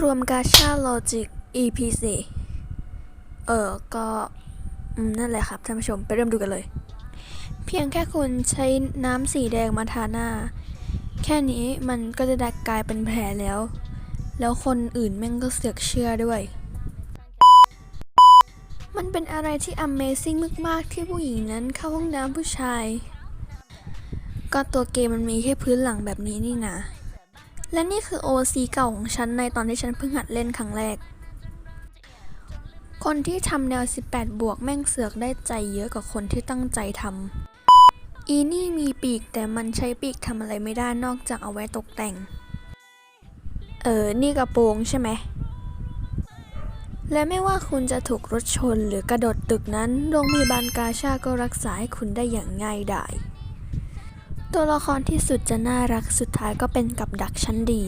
รวมกาชาโลจิก EP 4เออ ก็นั่นแหละครับท่านผู้ชมไปเริ่มดูกันเลย เพียงแค่คุณใช้น้ำสีแดงมาทาหน้า แค่นี้มันก็จะดักกลายเป็นแผลแล้ว แล้วคนอื่นแม่งก็เสือกเชื่อด้วย มันเป็นอะไรที่ Amazing มาก ๆ ที่ผู้หญิงนั้นเข้าห้องน้ำผู้ชาย ก็ตัวเกมมันมีแค่พื้นหลังแบบนี้นี่นะ และนี่คือ OC เก่าของฉันในตอนที่ฉันเพิ่งหัดเล่นครั้งแรก คนที่ทำแนว 18 บวกแม่งเสือกได้ใจเยอะกว่าคนที่ตั้งใจทำอีนี่มีปีกแต่มันใช้ปีกทำอะไรไม่ได้นอกจากเอาไว้ตกแต่ง เออ นี่กระโปรงใช่ไหม และไม่ว่าคุณจะถูกรถชนหรือกระโดดตึกนั้น โรงพยาบาลกาชาก็รักษาให้คุณได้อย่างง่ายดาย ตัวละครที่สุดจะน่ารักสุดท้ายก็เป็นกับดักชั้นดี